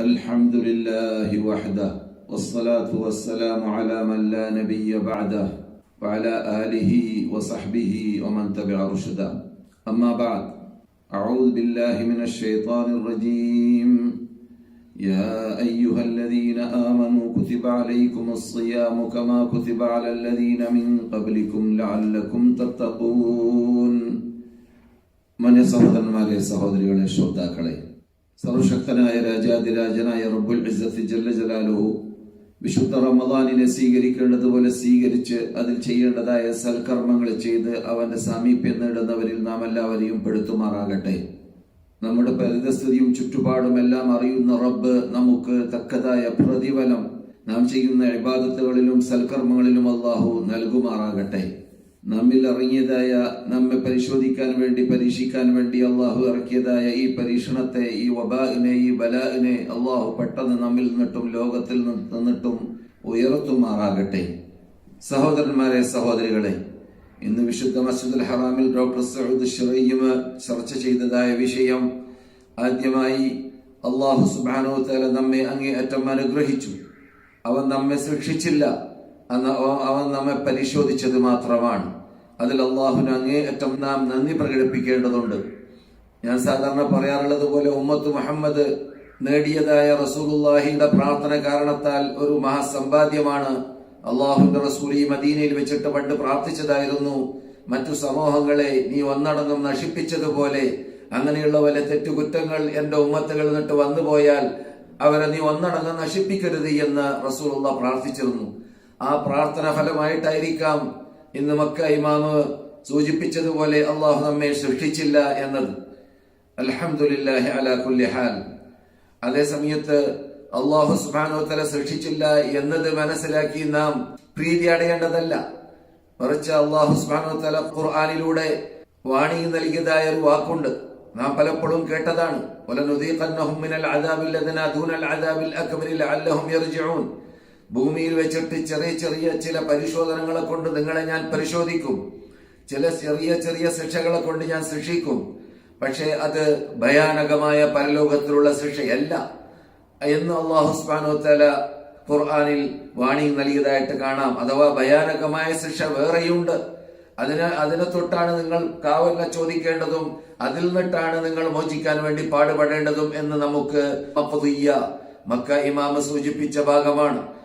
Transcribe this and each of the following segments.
الحمد لله وحده والصلاة والسلام على من لا نبي بعده وعلى آله وصحبه ومن تبع رشدا أما بعد أعوذ بالله من الشيطان الرجيم. يا أيها الذين آمنوا كتب عليكم الصيام كما كتب على الذين من قبلكم لعلكم تتقون. من يصدر ما ليس سهودري ولي شوتا كلي സർവശക്തനായ രാജാതിരാജനായ റബ്ബുൽ ഇസ്സത്ത് ജല്ല ജലാലുഹു വിശുദ്ധ റമദാനിനെ സ്വീകരിക്കേണ്ടതുപോലെ സ്വീകരിച്ച് അതിൽ ചെയ്യേണ്ടതായ സൽക്കർമ്മങ്ങൾ ചെയ്ത് അവന്റെ സാമീപ്യം നേടുന്നവരിൽ നാം എല്ലാവരെയും പെടുത്തുമാറാകട്ടെ. നമ്മുടെ പരിതസ്ഥിതിയും ചുറ്റുപാടും എല്ലാം അറിയുന്ന റബ്ബ് നമുക്ക് തക്കതായ പ്രതിഫലം നാം ചെയ്യുന്ന ഇബാദത്തുകളിലും സൽക്കർമ്മങ്ങളിലും അള്ളാഹു നൽകുമാറാകട്ടെ. നമ്മിൽ ഇറങ്ങിയതായ നമ്മെ പരിശോധിക്കാൻ വേണ്ടി പരീക്ഷിക്കാൻ വേണ്ടി അള്ളാഹു ഇറക്കിയതായ ഈ പരീക്ഷണത്തെ ഈ വബാഇനെ ഈ ബലാഇനെ അള്ളാഹു പെട്ടെന്ന് നമ്മിൽ നിന്നിട്ടും ലോകത്തിൽ നിന്നിട്ടും ഉയർത്തുമാറാകട്ടെ. സഹോദരന്മാരെ സഹോദരികളെ ഇന്ന് വിശുദ്ധ മസ്ജിദുൽ ഹറാമിൽ ഡോക്ടർ സഹദ് ഷിറയ്യം ചർച്ച ചെയ്തതായ വിഷയം ആദ്യമായി അള്ളാഹു സുബാനോ തല നമ്മെ അങ്ങേ അങ്ങേയറ്റം അനുഗ്രഹിച്ചു. അവൻ നമ്മെ അവ- അവൻ നമ്മെ പരിശോധിച്ചത് മാത്രമാണ്. അതിൽ അള്ളാഹുന് അങ്ങേയറ്റം നാം നന്ദി പ്രകടിപ്പിക്കേണ്ടതുണ്ട്. ഞാൻ സാധാരണ പറയാറുള്ളത് പോലെ ഉമ്മത്ത് മുഹമ്മദ് നേടിയതായ റസൂലുള്ളാഹിയുടെ പ്രാർത്ഥന കാരണത്താൽ ഒരു മഹാസമ്പാദ്യമാണ് അള്ളാഹുന്റെ റസൂൽ ഈ മദീനയിൽ വെച്ചിട്ട് പണ്ട് പ്രാർത്ഥിച്ചതായിരുന്നു. മറ്റു സമൂഹങ്ങളെ നീ ഒന്നടങ്കം നശിപ്പിച്ചതുപോലെ അങ്ങനെയുള്ള വല്ല തെറ്റുകുറ്റങ്ങൾ എന്റെ ഉമ്മത്തുകൾ നിന്നിട്ട് വന്നുപോയാൽ അവരെ നീ ഒന്നടങ്കം നശിപ്പിക്കരുത് എന്ന് റസൂലുള്ള പ്രാർത്ഥിച്ചിരുന്നു. ആ പ്രാർത്ഥന ഫലമായിട്ടായിരിക്കാം ഇന്ന് മക്ക ഇമാമ് സൂചിപ്പിച്ചതുപോലെ അള്ളാഹു നമ്മെ സൃഷ്ടിച്ചില്ല എന്നത്. അൽഹംദുലില്ലാഹി അലാ കുല്ലി ഹാൽ. അതേ സമയത്ത് അള്ളാഹു സുബാനോ തല സൃഷ്ടിച്ചില്ല എന്നത് മനസ്സിലാക്കി നാം പ്രീതി അടയേണ്ടതല്ല. മറിച്ച് അള്ളാഹു സുബാനോ തല ഖുർആാനിലൂടെ വാണി നൽകിയതായ ഒരു വാക്കുണ്ട്. നാം പലപ്പോഴും കേട്ടതാണ്. ഭൂമിയിൽ വെച്ചിട്ട് ചെറിയ ചെറിയ ചില പരിശോധനകളെ കൊണ്ട് നിങ്ങളെ ഞാൻ പരിശോധിക്കും. ചില ചെറിയ ചെറിയ ശിക്ഷകളെ കൊണ്ട് ഞാൻ ശിക്ഷിക്കും. പക്ഷേ അത് ഭയാനകമായ പരലോകത്തിലുള്ള ശിക്ഷയല്ല എന്ന് അള്ളാഹു സ്ബാനോത്തല ഖുർആാനിൽ വാണി നൽകിയതായിട്ട് കാണാം. അഥവാ ഭയാനകമായ ശിക്ഷ വേറെയുണ്ട്. അതിന് അതിനെ തൊട്ടാണ് നിങ്ങൾ കാവല ചോദിക്കേണ്ടതും അതിൽ നിന്നിട്ടാണ് നിങ്ങൾ മോചിക്കാൻ വേണ്ടി പാടുപെടേണ്ടതും എന്ന് നമുക്ക് മക്ക ഇമാമ സൂചിപ്പിച്ച ഭാഗമാണ്.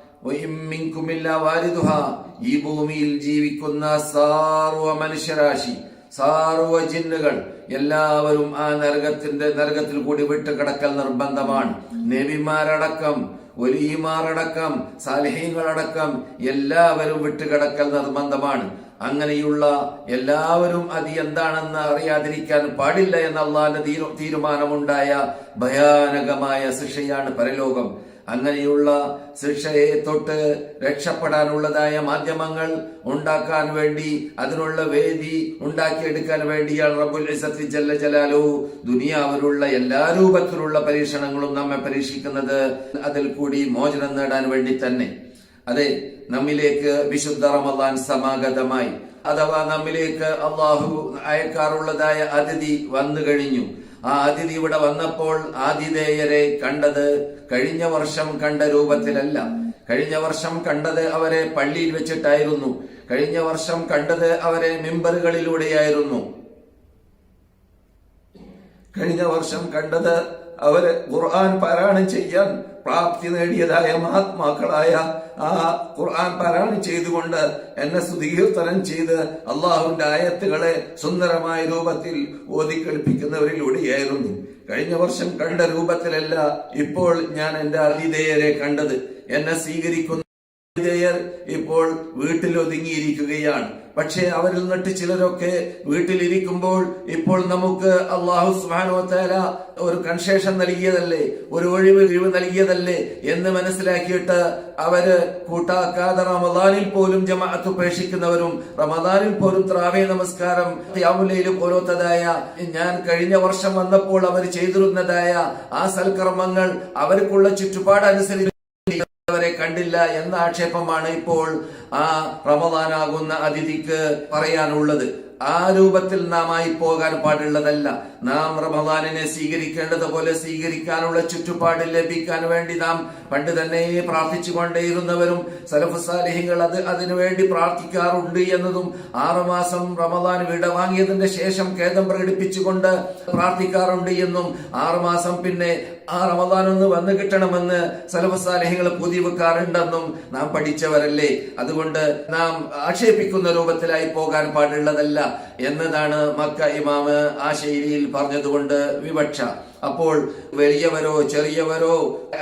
ഈ ഭൂമിയിൽ ജീവിക്കുന്ന സാർവ മനുഷ്യരാശി സാർവ ജിന്നുകൾ എല്ലാവരും ആ നരകത്തിന്റെ നരകത്തിൽ കൂടി വിട്ട് കിടക്കൽ നിർബന്ധമാണ്. നബിമാരടക്കം ഒലിയുമാരടക്കം സലഹീങ്ങളടക്കം എല്ലാവരും വിട്ടുകിടക്കൽ നിർബന്ധമാണ്. അങ്ങനെയുള്ള എല്ലാവരും അത് എന്താണെന്ന് അറിയാതിരിക്കാൻ പാടില്ല എന്ന തീരുമാനമുണ്ടായ ഭയാനകമായ ശിക്ഷയാണ് പരലോകം. അങ്ങനെയുള്ള ശിക്ഷയെ തൊട്ട് രക്ഷപ്പെടാനുള്ളതായ മാധ്യമങ്ങൾ ഉണ്ടാക്കാൻ വേണ്ടി അതിനുള്ള വേദി ഉണ്ടാക്കിയെടുക്കാൻ വേണ്ടിയാണ് റബ്ബുൽ ഇസ്സത്തി ജല്ല ജലാലു ദുനിയാവിലുള്ള എല്ലാ രൂപത്തിലുള്ള പരീക്ഷണങ്ങളും നമ്മെ പരീക്ഷിക്കുന്നത്. അതിൽ കൂടി മോചനം നേടാൻ വേണ്ടി തന്നെ. അതെ നമ്മിലേക്ക് വിശുദ്ധ റമദാൻ സമാഗതമായി. അഥവാ നമ്മിലേക്ക് അള്ളാഹു അയക്കാറുള്ളതായ അതിഥി വന്നു കഴിഞ്ഞു. ആ അതിഥി ഇവിടെ വന്നപ്പോൾ ആതിഥേയരെ കണ്ടത് കഴിഞ്ഞ വർഷം കണ്ട രൂപത്തിലല്ല. കഴിഞ്ഞ വർഷം കണ്ടത് അവരെ പള്ളിയിൽ വെച്ചിട്ടായിരുന്നു. കഴിഞ്ഞ വർഷം കണ്ടത് അവരെ മെമ്പറുകളിലൂടെയായിരുന്നു. കഴിഞ്ഞ വർഷം കണ്ടത് അവരെ ഖുർആൻ പാരായണം ചെയ്യാൻ പ്രാപ്തി നേടിയതായ മഹാത്മാക്കളായ ആ ഖുർആൻ പാരായണം ചെയ്തുകൊണ്ട് എന്നെ സുധീർത്തനം ചെയ്ത് അള്ളാഹുവിന്റെ ആയത്തുകളെ സുന്ദരമായ രൂപത്തിൽ ഓതി കേൾപ്പിക്കുന്നവരിലൂടെയായിരുന്നു. കഴിഞ്ഞ വർഷം കണ്ട രൂപത്തിലല്ല ഇപ്പോൾ ഞാൻ എന്റെ അതിഥേയരെ കണ്ടത്. എന്നെ സ്വീകരിക്കുന്ന വിധേയർ ഇപ്പോൾ വീട്ടിൽ ഒതുങ്ങിയിരിക്കുകയാണ് പക്ഷേ അവരിൽ നിന്നിട്ട് ചിലരൊക്കെ വീട്ടിലിരിക്കുമ്പോൾ ഇപ്പോൾ നമുക്ക് അള്ളാഹു സുബാനോ തേല ഒരു കൺസേഷൻ നൽകിയതല്ലേ? ഒരു ഒഴിവ് കിഴിവ് നൽകിയതല്ലേ? എന്ന് മനസ്സിലാക്കിയിട്ട് അവർ കൂട്ടാക്കാതെ റമദാനിൽ പോലും ജമാഅത്ത് ഉപേക്ഷിക്കുന്നവരും റമദാനിൽ പോലും ത്രാവേ നമസ്കാരം യാവുലയിൽ പോലത്തതായ ഞാൻ കഴിഞ്ഞ വർഷം വന്നപ്പോൾ അവർ ചെയ്തിരുന്നതായ ആ സൽക്കർമ്മങ്ങൾ അവർക്കുള്ള ചുറ്റുപാടനുസരിച്ച് അവരെ കണ്ടില്ല എന്ന ആക്ഷേപമാണ് ഇപ്പോൾ ആ റമദാനാകുന്ന അതിഥിക്ക് പറയാനുള്ളത്. ആ രൂപത്തിൽ നാം ആയി പോകാൻ പാടുള്ളതല്ല. നാം റമദാനിനെ സ്വീകരിക്കേണ്ടതുപോലെ സ്വീകരിക്കാനുള്ള ചുറ്റുപാട് ലഭിക്കാൻ വേണ്ടി നാം പണ്ട് തന്നെ പ്രാർത്ഥിച്ചു കൊണ്ടേയിരുന്നവരും സലഫുസാലിഹികൾ അത് അതിനുവേണ്ടി പ്രാർത്ഥിക്കാറുണ്ട് എന്നതും ആറുമാസം റമദാൻ വിട വാങ്ങിയതിന്റെ ശേഷം ഖേദം പ്രകടിപ്പിച്ചുകൊണ്ട് പ്രാർത്ഥിക്കാറുണ്ട് എന്നും ആറുമാസം പിന്നെ ആ റമദാൻ ഒന്ന് വന്നു കിട്ടണമെന്ന് സലഫസാലിഹികൾ പുതിയ വെക്കാറുണ്ടെന്നും നാം പഠിച്ചവരല്ലേ. അതുകൊണ്ട് നാം ആക്ഷേപിക്കുന്ന രൂപത്തിലായി പോകാൻ പാടുള്ളതല്ല. എന്നതാണ് മക്ക ഇമാമ് ആ ശൈലിയിൽ പറഞ്ഞതുകൊണ്ട് വിവക്ഷ. അപ്പോൾ വലിയവരോ ചെറിയവരോ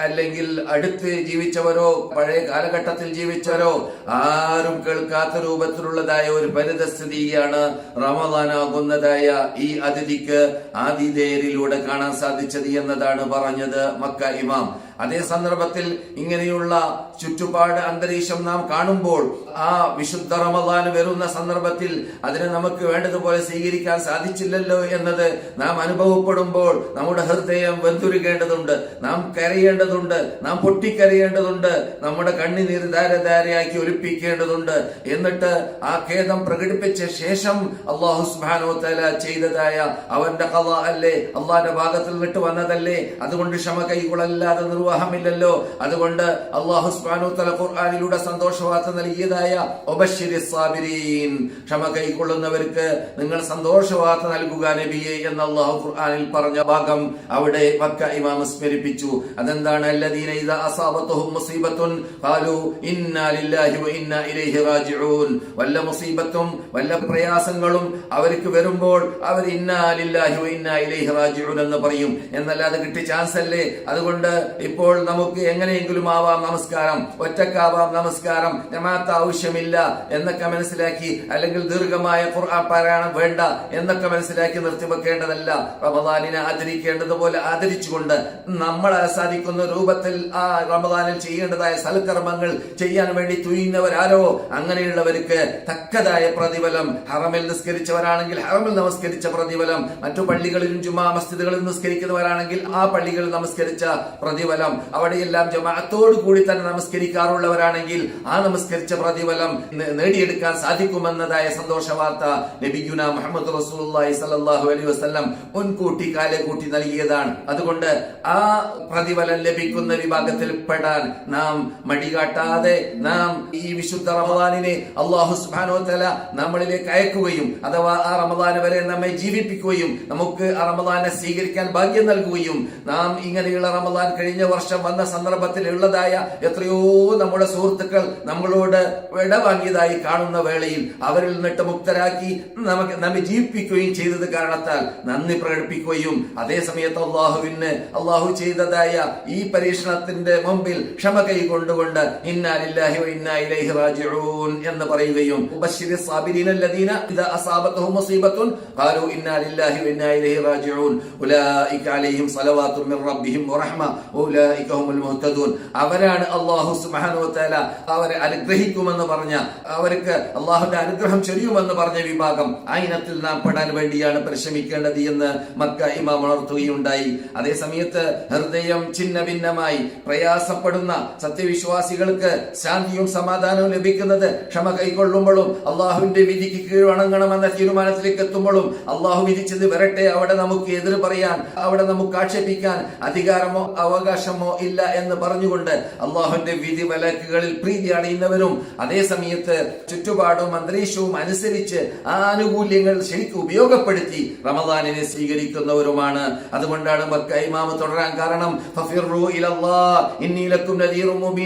അല്ലെങ്കിൽ അടുത്ത് ജീവിച്ചവരോ പഴയ കാലഘട്ടത്തിൽ ജീവിച്ചവരോ ആരും കേൾക്കാത്ത രൂപത്തിലുള്ളതായ ഒരു പരിതസ്ഥിതിയാണ് റമദാനാകുന്നതായ ഈ അതിഥിക്ക് ആതിഥേയരിലൂടെ കാണാൻ സാധിച്ചത് എന്നതാണ് പറഞ്ഞത് മക്ക ഇമാം. അതേ സന്ദർഭത്തിൽ ഇങ്ങനെയുള്ള ചുറ്റുപാട് അന്തരീക്ഷം നാം കാണുമ്പോൾ ആ വിശുദ്ധ റമദാൻ വരുന്ന സന്ദർഭത്തിൽ അതിനെ നമുക്ക് വേണ്ടതുപോലെ സ്വീകരിക്കാൻ സാധിച്ചില്ലല്ലോ എന്നത് നാം അനുഭവപ്പെടുമ്പോൾ നമ്മുടെ ഹൃദയം വെന്തുരുകേണ്ടതുണ്ട് നാം കരയേണ്ടതുണ്ട് നാം പൊട്ടിക്കരയേണ്ടതുണ്ട് നമ്മുടെ കണ്ണിനീർ ധാരധാരയാക്കി ഒലിപ്പിക്കേണ്ടതുണ്ട് എന്നിട്ട് ആ ഖേദം പ്രകടിപ്പിച്ച ശേഷം അള്ളാഹു സുബാനോ തല ചെയ്തതായ അവന്റെ കഥ അല്ലേ? അള്ളാന്റെ ഭാഗത്തിൽ വിട്ടു വന്നതല്ലേ? അതുകൊണ്ട് ക്ഷമ കൈകൊള്ളല്ലാതെ നിർവാഹമില്ലല്ലോ അതുകൊണ്ട് അള്ളാഹു സുബ്ഹാനഹു തല ഖുർആനിലൂടെ സന്തോഷവാർത്ത നൽകിയതായ ക്ഷമ കൈക്കൊള്ളുന്നവർക്ക് നിങ്ങൾ സന്തോഷവാർത്ത നൽകുക നബിയെ എന്ന് അള്ളാഹു ഖുർആാനിൽ പറഞ്ഞ ഭാഗം അവിടെ മക്ക ഇമാം സ്മരിപ്പിച്ചു. അതെന്താണ്? അല്ലദീന ഇദാ മുസീബത്തുൻ ഖാലു ഇന്നാ ലില്ലാഹി വ ഇന്നാ ഇലൈഹി റാജിഊൻ. വല്ല മുസീബത്തും വല്ല പ്രയാസങ്ങളും അവർക്ക് വരുമ്പോൾ അവർ ഇന്നാ ലില്ലാഹി വ ഇന്നാ ഇലൈഹി റാജിഊൻ എന്ന് പറയും. എന്നല്ലാതെ കിട്ടിയ ചാൻസ് അല്ലേ? അതുകൊണ്ട് ഇപ്പോൾ നമുക്ക് എങ്ങനെയെങ്കിലും ആവാം നമസ്കാരം. ഒറ്റക്കാവാം നമസ്കാരം. ജമാഅത്ത് ആവശ്യമില്ല എന്നൊക്കെ മനസ്സിലാക്കി അല്ലെങ്കിൽ ദീർഘമായ ഖുർആൻ പാരായണം വേണ്ട എന്നൊക്കെ മനസ്സിലാക്കി നിർത്തിവെക്കേണ്ടതല്ല. റമദാനിനെ ആദരിക്കേണ്ടതുപോലെ ആദരിച്ചുകൊണ്ട് നമ്മൾ സാധിക്കുന്ന രൂപത്തിൽ ആ റമദാനിൽ ചെയ്യേണ്ടതായ സൽക്കർമ്മങ്ങൾ ചെയ്യാൻ വേണ്ടി തുനിയുന്നവരാരോ? അങ്ങനെയുള്ളവർക്ക് തക്കതായ പ്രതിഫലം. ഹറമിൽ നിസ്കരിച്ചവരാണെങ്കിൽ ഹറമിൽ നമസ്കരിച്ച പ്രതിഫലം. മറ്റു പള്ളികളിലും ജുമാ മസ്ജിദുകളിൽ നിസ്കരിക്കുന്നവരാണെങ്കിൽ ആ പള്ളികളിൽ നമസ്കരിച്ച പ്രതിഫലം. അവിടെയെല്ലാം ജമാഅത്തോട് കൂടി തന്നെ നമസ്കരിക്കാറുള്ളവരാണെങ്കിൽ ആ നമസ്കരിച്ച പ്രതിഫലം നേടിയെടുക്കാൻ സാധിക്കുമെന്നതായ സന്തോഷ വാർത്ത നബിഗുന മുഹമ്മദ് റസൂലുള്ളാഹി സ്വല്ലല്ലാഹു അലൈഹി വസല്ലം മുൻകൂട്ടി കാലെ കൂട്ടി നൽകിയതാണ്. അതുകൊണ്ട് ആ പ്രതിഫലം ലഭിക്കുന്ന വിഭാഗത്തിൽ പെടാൻ നാം മടികാട്ടാതെ നാം ഈ വിശുദ്ധ റമദാനിനെ അള്ളാഹു സുബ്ഹാനഹു തല നമ്മളിലേക്ക് അയക്കുകയും അഥവാ ആ റമദാൻ വരെ നമ്മെ ജീവിപ്പിക്കുകയും നമുക്ക് ആ റമദാനെ സ്വീകരിക്കാൻ ഭാഗ്യം നൽകുകയും നാം ഇങ്ങനെയുള്ള റമദാൻ കഴിഞ്ഞ വർഷം വന്ന സന്ദർഭത്തിൽ ഉള്ളതായ എത്രയോ നമ്മുടെ സുഹൃത്തുക്കൾ നമ്മളോട് വിട വാങ്ങിയതായി കാണുന്ന വേളയിൽ അവരിൽ നിന്നിട്ട് മുക്തരാക്കി നമുക്ക് നമ്മെ ജീവിപ്പിക്കുകയും ചെയ്തത് കാരണത്താൽ നന്ദി പ്രകടിപ്പിക്കുകയും അതേ സമയത്ത് അള്ളാഹുവിന് അള്ളാഹു ചെയ്തതായ ഈ പരീക്ഷണത്തിന്റെ മുമ്പിൽ ക്ഷമ കൈകൊണ്ടുകൊണ്ട് ഇന്നാ ലില്ലാഹി വ ഇന്നാ ഇലൈഹി റാജിഊൻ എന്ന് പറയുകയും ഉബശ്ശിരി സാബിരീന الذين إذا أصابتهم مصيبة قالوا إنا لله وإنا إليه راجعون أولئك عليهم صلوات من ربهم ورحمة أولئك هم المهتدون അവരാണ് അള്ളാഹു തആല അവരെ അനുഗ്രഹിക്കുമെന്ന് പറഞ്ഞ അവർക്ക് അള്ളാഹുന്റെ അനുഗ്രഹം ചൊരിയുമെന്ന് പറഞ്ഞ വിഭാഗം. ആ ഇനത്തിൽ നാം പെടാൻ വേണ്ടിയാണ് പരിശ്രമിക്കേണ്ടത് എന്ന് മക്ക ഇമാം ഉണർത്തുകയുണ്ടായി അതേ സമയത്ത് ഹൃദയം ഛിന്ന ഭിന്നമായി പ്രയാസപ്പെടുന്ന സത്യവിശ്വാസികൾക്ക് ശാന്തിയും സമാധാനവും ലഭിക്കുന്നത് ക്ഷമ കൈക്കൊള്ളുമ്പോഴും അള്ളാഹുവിന്റെ വിധിക്ക് കീഴ്വണങ്ങണമെന്ന തീരുമാനത്തിലേക്ക് എത്തുമ്പോഴും അള്ളാഹു വിധിച്ചത് വരട്ടെ അവിടെ നമുക്ക് എതിർ പറയാൻ അവിടെ നമുക്ക് ആക്ഷേപിക്കാൻ അധികാരമോ അവകാശമോ ഇല്ല എന്ന് പറഞ്ഞുകൊണ്ട് അള്ളാഹുന്റെ വിധി വലക്കുകളിൽ പ്രീതി അണിയുന്നവരും അതേ സമയത്ത് ചുറ്റുപാടും അന്തരീക്ഷവും അനുസരിച്ച് ആ ആനുകൂല്യങ്ങൾ ശരിക്കും ഉപയോഗപ്പെടുത്തി റമദാനിനെ സ്വീകരിക്കുന്നവരുമാണ്. അതുകൊണ്ടാണ് മക്ക തുടരാൻ കാരണം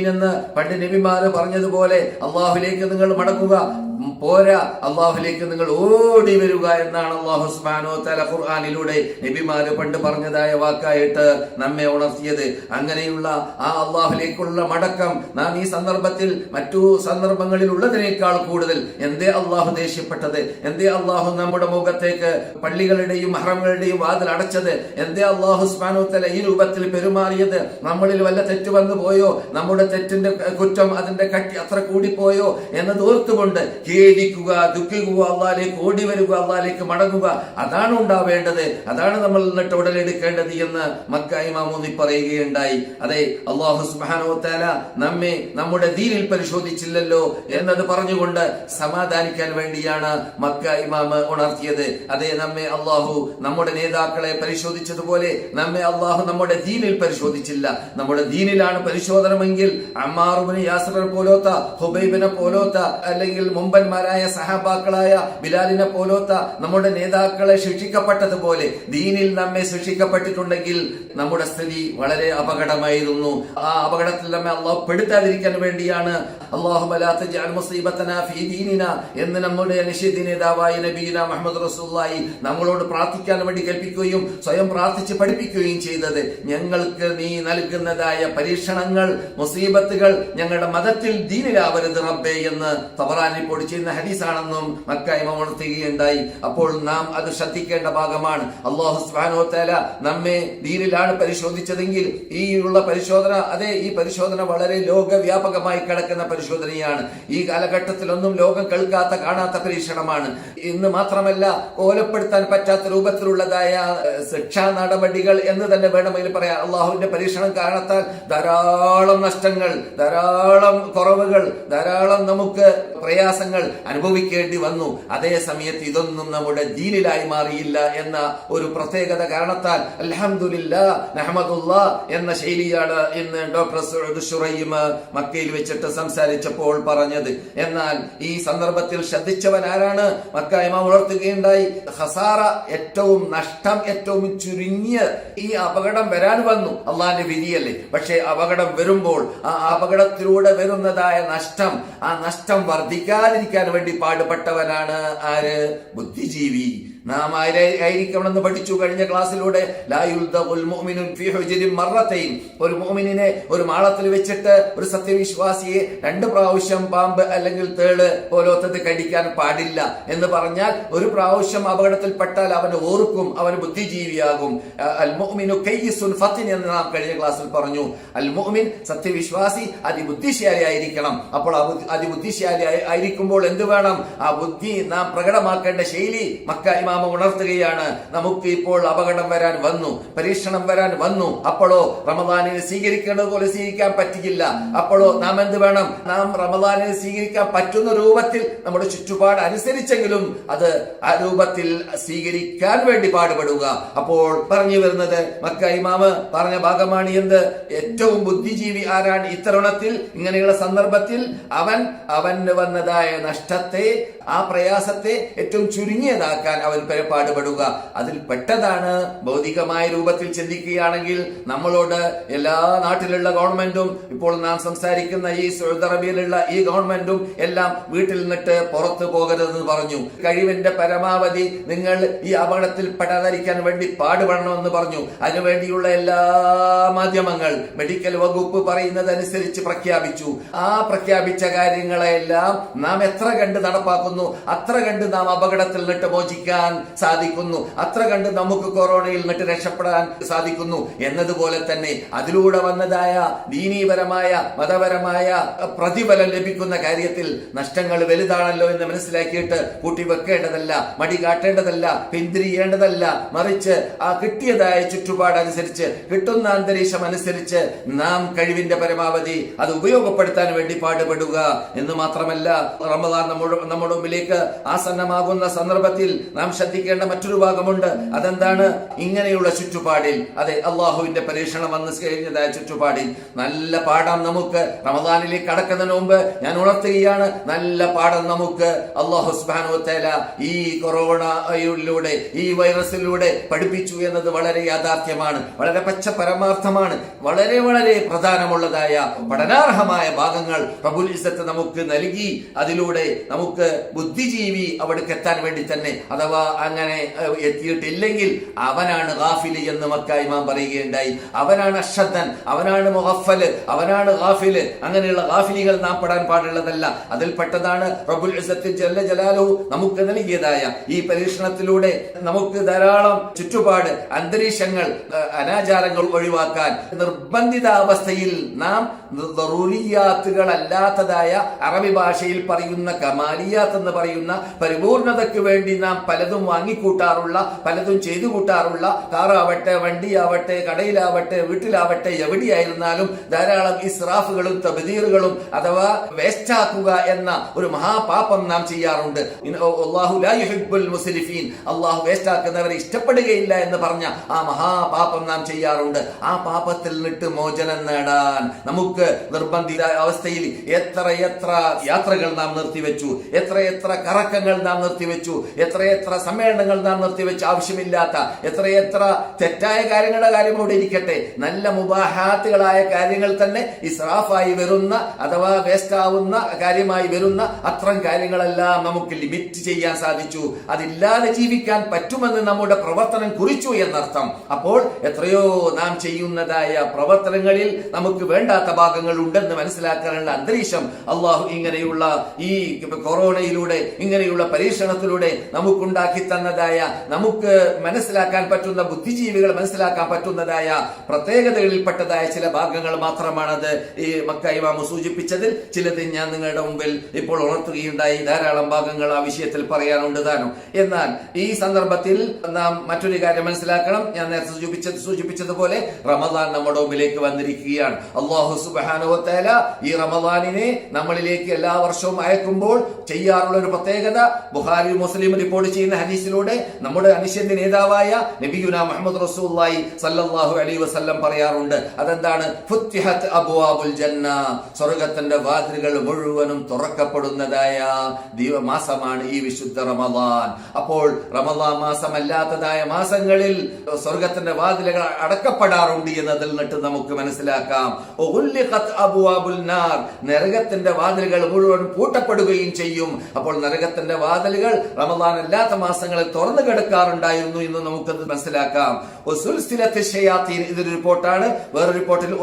എന്ന് പണ്ട് നബിമാര് പറഞ്ഞതുപോലെ അള്ളാഹുലേക്ക് നിങ്ങൾ മടങ്ങുക ഉം, പോരാ അള്ളാഹുലേക്ക് നിങ്ങൾ ഓടി വരിക എന്നാണ് അള്ളാഹു സ്മാനോ വ ഖുർആാനിലൂടെ നബിമാര് പണ്ട് പറഞ്ഞതായ വാക്കായിട്ട് നമ്മെ ഉണർത്തിയത്. അങ്ങനെയുള്ള ആ അള്ളാഹുലേക്കുള്ള മടക്കം നാം ഈ സന്ദർഭത്തിൽ മറ്റു സന്ദർഭങ്ങളിൽ ഉള്ളതിനേക്കാൾ കൂടുതൽ എന്തേ അള്ളാഹു ദേഷ്യപ്പെട്ടത്? എന്തേ അള്ളാഹു നമ്മുടെ മുഖത്തേക്ക് പള്ളികളുടെയും ഹറമുകളുടെയും വാതിൽ അടച്ചത്? എന്തേ അള്ളാഹു സ്മാനോ വ തആല ഈ രൂപത്തിൽ പെരുമാറിയത്? നമ്മളിൽ വല്ല തെറ്റ് വന്നു പോയോ നമ്മുടെ തെറ്റിന്റെ കുറ്റം അതിന്റെ കട്ടി അത്ര കൂടിപ്പോയോ? എന്ന് ഓർത്തുകൊണ്ട് ഖേദിക്കുക ദുഃഖിക്കുക അള്ളാലേക്ക് ഓടി വരിക അള്ളാലേക്ക് മടങ്ങുക അതാണ് ഉണ്ടാവേണ്ടത്. അതാണ് നമ്മൾ എന്നിട്ട് ഉടലെടുക്കേണ്ടത് എന്ന് മക്കായി മാമൂന്നി പറയുകയുണ്ടായി. അതെ അള്ളാഹു സുബാനോത്താല നമ്മെ നമ്മുടെ ദീനിൽ പരിശോധിച്ചില്ലല്ലോ എന്നത് പറഞ്ഞുകൊണ്ട് സമാധാനിക്കാൻ വേണ്ടിയാണ് മക്ക ഇമാമ് ഉണർത്തിയത്. അതെ നമ്മെ അള്ളാഹു നമ്മുടെ നേതാക്കളെ പരിശോധിച്ചതുപോലെ നമ്മെ അള്ളാഹു നമ്മുടെ ദീനിൽ പരിശോധിച്ചില്ല. നമ്മുടെ ദീനിലാണ് പരിശോധനമെങ്കിൽ അമ്മാറുബിന് യാസറിനെ പോലോത്ത ഹുബൈബിനെ പോലോത്ത അല്ലെങ്കിൽ മുമ്പന്മാരായ സഹാബാക്കളായ ബിലാലിനെ പോലോത്ത നമ്മുടെ നേതാക്കളെ ശിക്ഷിക്കപ്പെട്ടതുപോലെ ദീനിൽ നമ്മെ ശിക്ഷിക്കപ്പെട്ടിട്ടുണ്ടെങ്കിൽ നമ്മുടെ സ്ഥിതി വളരെ അപകടമായിരുന്നു. ആ അപകടത്തിൽ നമ്മെ അള്ളാഹു പെടുത്താതിരിക്കാൻ വേണ്ടിയാണ് എന്ന് നമ്മുടെ നിഷേധ നേതാവായ നബീന മുഹമ്മദ് റസൂല്ലായി നമ്മളോട് പ്രാർത്ഥിക്കാൻ വേണ്ടി കൽപ്പിക്കുകയും സ്വയം പ്രാർത്ഥിച്ച് പഠിപ്പിക്കുകയും ചെയ്തത്. ഞങ്ങൾക്ക് നീ നൽകുന്നതായ പരീക്ഷണങ്ങൾ മുസീബത്തുകൾ ഞങ്ങളുടെ മതത്തിൽ ദീനിലാവരുത് റബ്ബേ എന്ന് തവറാനിപ്പോൾ ചെയ്യുന്ന ഹദീസാണെന്നും മക്കായ്മ ഉണർത്തുകയുണ്ടായി അപ്പോൾ നാം അത് ശ്രദ്ധിക്കേണ്ട ഭാഗമാണ്. അള്ളാഹു സുബ്ഹാനഹു തആല നമ്മെ ദീനിലാണ് പരിശോധിച്ചതെങ്കിൽ ഈ ഉള്ള പരിശോധന അതെ ഈ പരിശോധന വളരെ ലോകവ്യാപകമായി കിടക്കുന്ന പരിശോധനയാണ്. ഈ കാലഘട്ടത്തിലൊന്നും ലോകം കേൾക്കാത്ത കാണാത്ത പരീക്ഷണമാണ്. ഇന്ന് മാത്രമല്ല കോലപ്പെടുത്താൻ പറ്റാത്ത രൂപത്തിലുള്ളതായ ശിക്ഷാ നടപടികൾ എന്ന് തന്നെ വേണമെങ്കിൽ പറയാം അള്ളാഹുവിന്റെ പരീക്ഷണം കാണത്താൽ ധാരാളം നഷ്ടങ്ങൾ ധാരാളം കുറവുകൾ ധാരാളം നമുക്ക് പ്രയാസങ്ങൾ അനുഭവിക്കേണ്ടി വന്നു. അതേ സമയത്ത് ഇതൊന്നും നമ്മുടെ ദീനിലായി മാറിയില്ല എന്ന ഒരു പ്രത്യേകത കാരണത്താൽ അലഹമുല്ല നഹമദുല്ല എന്ന ശൈലിയാണ് ഇന്ന് ഡോക്ടർ ഷുറൈം മക്കയിൽ വെച്ചിട്ട് സംസാരിച്ചപ്പോൾ പറഞ്ഞത്. എന്നാൽ ഈ സന്ദർഭത്തിൽ ശ്രദ്ധിച്ചവൻ ആരാണ്? മക്ക ഇമാം ഉണർത്തുകയുണ്ടായി. ഹസാറ ഏറ്റവും നഷ്ടം ഏറ്റവും ചുരുങ്ങിയ ഈ അപകടം വരാൻ വന്നു. അള്ളാന്റെ വിധിയല്ലേ? പക്ഷേ അപകടം വരുമ്പോൾ ആ അപകടത്തിലൂടെ വരുന്നതായ നഷ്ടം ആ നഷ്ടം വർദ്ധിക്കാതിരിക്കാൻ വേണ്ടി പാടുപെട്ടവനാണ് ആര്? ബുദ്ധിജീവി. നാം ആയിരിക്കണം ആയിരിക്കണമെന്ന് പഠിച്ചു കഴിഞ്ഞ ക്ലാസ്സിലൂടെ ഒരു മോമിനെ ഒരു മാളത്തിൽ വെച്ചിട്ട് ഒരു സത്യവിശ്വാസിയെ രണ്ട് പ്രാവശ്യം പാമ്പ് അല്ലെങ്കിൽ തേൾ പോലോത്തത് കടിക്കാൻ പാടില്ല എന്ന് പറഞ്ഞാൽ ഒരു പ്രാവശ്യം അപകടത്തിൽപ്പെട്ടാൽ അവന് ഓർക്കും അവന് ബുദ്ധിജീവിയാകും. അൽ മുഅ്മിനു കയ്യിസുൻ ഫത്തിൻ എന്ന് നാം കഴിഞ്ഞ ക്ലാസ്സിൽ പറഞ്ഞു. അൽ മുഅ്മിൻ സത്യവിശ്വാസി അതിബുദ്ധിശാലി ആയിരിക്കണം. അപ്പോൾ അതിബുദ്ധിശാലി ആയിരിക്കുമ്പോൾ എന്ത് വേണം? ആ ബുദ്ധി നാം പ്രകടമാക്കേണ്ട ശൈലി മക്ക ഇമാമ ഉണർത്തുകയാണ്. നമുക്ക് ഇപ്പോൾ അപകടം വരാൻ വന്നു പരീക്ഷണം വരാൻ വന്നു. അപ്പോഴോ റമദാനിനെ സ്വീകരിക്കേണ്ടത് പോലെ സ്വീകരിക്കാൻ പറ്റിയില്ല. അപ്പോഴോ നാം എന്ത് വേണം? നാം റമദാനിനെ സ്വീകരിക്കാൻ പറ്റുന്ന രൂപത്തിൽ നമ്മുടെ ചുറ്റുപാട് അനുസരിച്ചെങ്കിലും അത് ആ രൂപത്തിൽ സ്വീകരിക്കാൻ വേണ്ടി പാടുപെടുക. അപ്പോൾ പറഞ്ഞു വരുന്നത് മക്ക ഇമാമ് പറഞ്ഞ ഭാഗമാണ് എന്ത്? ഏറ്റവും ബുദ്ധിജീവി ആരാണ് ഇത്തരുണത്തിൽ ഇങ്ങനെയുള്ള സന്ദർഭത്തിൽ അവൻ അവന് വന്നതായ നഷ്ടത്തെ ആ പ്രയാസത്തെ ഏറ്റവും ചുരുങ്ങിയതാക്കാൻ അവൻ പാടുപെടുക അതിൽ പെട്ടതാണ് ഭൗതികമായ രൂപത്തിൽ ചിന്തിക്കുകയാണെങ്കിൽ നമ്മളോട് എല്ലാ നാട്ടിലുള്ള ഗവൺമെന്റും ഇപ്പോൾ നാം സംസാരിക്കുന്ന ഈ സൗദി അറേബ്യയിലുള്ള ഈ ഗവൺമെന്റും എല്ലാം വീട്ടിൽ നിന്നിട്ട് പുറത്തു പോകരുതെന്ന് പറഞ്ഞു. കഴിവിന്റെ പരമാവധി നിങ്ങൾ ഈ അപകടത്തിൽ പെടാതിരിക്കാൻ വേണ്ടി പാടുപെടണമെന്ന് പറഞ്ഞു. അതിനുവേണ്ടിയുള്ള എല്ലാ മാധ്യമങ്ങൾ മെഡിക്കൽ വകുപ്പ് പറയുന്നതനുസരിച്ച് പ്രഖ്യാപിച്ചു. ആ പ്രഖ്യാപിച്ച കാര്യങ്ങളെല്ലാം നാം എത്ര കണ്ട് നടപ്പാക്കുന്നു അത്ര കണ്ട് നാം അപകടത്തിൽ നിന്നിട്ട് മോചിക്കാൻ സാധിക്കുന്നു. അത്ര കണ്ട് നമുക്ക് കൊറോണയിൽ നിന്നിട്ട് രക്ഷപ്പെടാൻ സാധിക്കുന്നു. എന്നതുപോലെ തന്നെ അതിലൂടെ വന്നതായ ദീനീപരമായ മതപരമായ പ്രതിഫലം ലഭിക്കുന്ന കാര്യത്തിൽ നഷ്ടങ്ങൾ വലുതാണല്ലോ എന്ന് മനസ്സിലാക്കിയിട്ട് കൂട്ടി വെക്കേണ്ടതല്ല മടി കാട്ടേണ്ടതല്ല പിന്തിരിയേണ്ടതല്ല മറിച്ച് ആ കിട്ടിയതായ ചുറ്റുപാടനുസരിച്ച് കിട്ടുന്ന അന്തരീക്ഷം അനുസരിച്ച് നാം കഴിവിന്റെ പരമാവധി അത് ഉപയോഗപ്പെടുത്താൻ വേണ്ടി പാടുപെടുക എന്ന് മാത്രമല്ല റമദാൻ നമ്മുടെ നമ്മുടെ മുമ്പിലേക്ക് ആസന്നമാകുന്ന സന്ദർഭത്തിൽ നാം ശ്രദ്ധിക്കേണ്ട മറ്റൊരു ഭാഗമുണ്ട്. അതെന്താണ്? ഇങ്ങനെയുള്ള ചുറ്റുപാടിൽ. അതെ അള്ളാഹുവിന്റെ പരീക്ഷണം വന്ന് കഴിഞ്ഞതായ ചുറ്റുപാടിൽ. നല്ല പാഠം നമുക്ക് റമദാനിലേക്ക് കടക്കുന്നതിന് മുമ്പ് ഞാൻ ഉണർത്തുകയാണ്. നല്ല പാഠം നമുക്ക് അള്ളാഹു സുബ്ഹാനഹു തആല ഈ കൊറോണയിലൂടെ ഈ വൈറസിലൂടെ പഠിപ്പിച്ചു എന്നത് വളരെ യാഥാർത്ഥ്യമാണ്. വളരെ പച്ച പരമാർത്ഥമാണ് വളരെ വളരെ പ്രധാനമുള്ളതായ പഠനാർഹമായ ഭാഗങ്ങൾ പ്രബുൽ നമുക്ക് നൽകി അതിലൂടെ നമുക്ക് ബുദ്ധിജീവി അവിടേക്ക് എത്താൻ വേണ്ടി തന്നെ അഥവാ അങ്ങനെ എത്തിയിട്ടില്ലെങ്കിൽ അവനാണ് ഗാഫിൽ എന്ന് മക്ക ഇമാം പറയുകയുണ്ടായി. അവനാണ് അശ്രദ്ധൻ അവനാണ് മുഹഫൽ അവനാണ് ഗാഫിൽ അങ്ങനെയുള്ള ഗാഫിലികൾ നാം പെടാൻ പാടുള്ളതല്ല. അതിൽപ്പെട്ടതാണ് പെട്ടതാണ് ഇസ്സത്ത് ജല്ല ജലാലു നമുക്ക് നൽകിയതായ ഈ പരീക്ഷണത്തിലൂടെ നമുക്ക് ധാരാളം ചുറ്റുപാട് അന്തരീക്ഷങ്ങൾ അനാചാരങ്ങൾ ഒഴിവാക്കാൻ നിർബന്ധിത അവസ്ഥയിൽ നാം അല്ലാത്തതായ അറബി ഭാഷയിൽ പറയുന്ന കമാലിയാത്ത് എന്ന് പറയുന്ന പരിപൂർണതയ്ക്ക് വേണ്ടി നാം പലതും വാങ്ങിക്കൂട്ടാറുള്ള പലതും ചെയ്തു കൂട്ടാറുള്ള കാറാവട്ടെ വണ്ടിയാവട്ടെ കടയിലാവട്ടെ വീട്ടിലാവട്ടെ എവിടെയായിരുന്നാലും ധാരാളം ഇസ്രാഫുകളും തബദീറുകളും അഥവാ വേസ്റ്റാക്കുക എന്ന ഒരു മഹാപാപം നാം ചെയ്യാറുണ്ട്. അള്ളാഹു വേസ്റ്റാക്കുന്നവരെ ഇഷ്ടപ്പെടുകയില്ല എന്ന് പറഞ്ഞ ആ മഹാപാപം നാം ചെയ്യാറുണ്ട്. ആ പാപത്തിൽ നിട്ട് മോചനം നേടാൻ നമുക്ക് നിർബന്ധിത അവസ്ഥയിൽ എത്ര എത്ര യാത്രകൾ നാം നിർത്തിവെച്ചു. എത്ര എത്ര കറക്കങ്ങൾ നാം നിർത്തിവെച്ചു. എത്ര എത്ര സമ്മേളനങ്ങൾ നാം നിർത്തിവെച്ചു ആവശ്യമില്ലാത്ത എത്ര എത്ര തെറ്റായ കാര്യങ്ങളുടെ കാര്യം അവിടെ ഇരിക്കട്ടെ. നല്ല മുബാഹാത്തുകളായ കാര്യങ്ങൾ തന്നെ ഇസ്രാഫായി വരുന്ന അഥവാ വേസ്റ്റ് ആവുന്ന കാര്യമായി വരുന്ന അത്തരം കാര്യങ്ങളെല്ലാം നമുക്ക് ലിമിറ്റ് ചെയ്യാൻ സാധിച്ചു. അതില്ലാതെ ജീവിക്കാൻ പറ്റുമെന്ന് നമ്മുടെ പ്രവർത്തനം കുറിച്ചു എന്നർത്ഥം. അപ്പോൾ എത്രയോ നാം ചെയ്യുന്നതായ പ്രവർത്തനങ്ങളിൽ നമുക്ക് വേണ്ടാത്ത ഭാഗങ്ങൾ ഉണ്ടെന്ന് മനസ്സിലാക്കാനുള്ള അന്തരീക്ഷം അള്ളാഹു ഇങ്ങനെയുള്ള ഈ കൊറോണയിലൂടെ ഇങ്ങനെയുള്ള പരീക്ഷണത്തിലൂടെ നമുക്കുണ്ടാക്കി തന്നതായ നമുക്ക് മനസ്സിലാക്കാൻ പറ്റുന്ന ബുദ്ധിജീവികൾ മനസ്സിലാക്കാൻ പറ്റുന്നതായ പ്രത്യേകതകളിൽപ്പെട്ടതായ ചില ഭാഗങ്ങൾ മാത്രമാണത് ഈ മക്ക ഇമാമു സൂചിപ്പിച്ചതിൽ. ചിലത് ഞാൻ നിങ്ങളുടെ മുമ്പിൽ ഇപ്പോൾ ഉണർത്തുകയുണ്ടായി. ധാരാളം ഭാഗങ്ങൾ ആ വിഷയത്തിൽ പറയാനുണ്ട് താനും. എന്നാൽ ഈ സന്ദർഭത്തിൽ നാം മറ്റൊരു കാര്യം മനസ്സിലാക്കണം. ഞാൻ നേരത്തെ സൂചിപ്പിച്ചത് സൂചിപ്പിച്ചതുപോലെ റമദാൻ നമ്മുടെ മുമ്പിലേക്ക് വന്നിരിക്കുകയാണ്. അള്ളാഹു സുബാനുവത്തേല ഈ റമദാനിനെ നമ്മളിലേക്ക് എല്ലാ വർഷവും അയക്കുമ്പോൾ ചെയ്യാറുള്ള ഒരു പ്രത്യേകത. ബുഹാരി മുസ്ലിം റിപ്പോർട്ട് ചെയ്യുന്ന ഹദീസിലൂടെ നമ്മുടെ അനിശ്ചിത നേതാവായ നബിയുന മുഹമ്മദ് റസൂല്ലായി സല്ലല്ലാഹു അലൈഹി വസല്ലം പറയാറുണ്ട്. അതെന്താണ്? ഫുത്തിഹത്ത് ജന്ന. സ്വർഗത്തിന്റെ വാതിലുകൾ മുഴുവനും തുറക്കപ്പെടുന്നതായ മാസമാണ് ഈ വിശുദ്ധ റമദാൻ. അപ്പോൾ റമദാൻ മാസമല്ലാത്തതായ മാസങ്ങളിൽ സ്വർഗത്തിന്റെ വാതിലുകൾ അടക്കപ്പെടാറുണ്ട് എന്നതിൽ നിന്നിട്ട് നമുക്ക് മനസ്സിലാക്കാം. നാർ. നരകത്തിന്റെ വാതിലുകൾ മുഴുവൻ പൂട്ടപ്പെടുകയും ചെയ്യും. അപ്പോൾ നരകത്തിന്റെ വാതിലുകൾ റമദാൻ അല്ലാത്ത മാസങ്ങളിൽ തുറന്നു കിടക്കാറുണ്ടായിരുന്നു എന്ന് നമുക്കത് മനസ്സിലാക്കാം. ഇതൊരു റിപ്പോർട്ടാണ്. വേറെ റിപ്പോർട്ടിൽ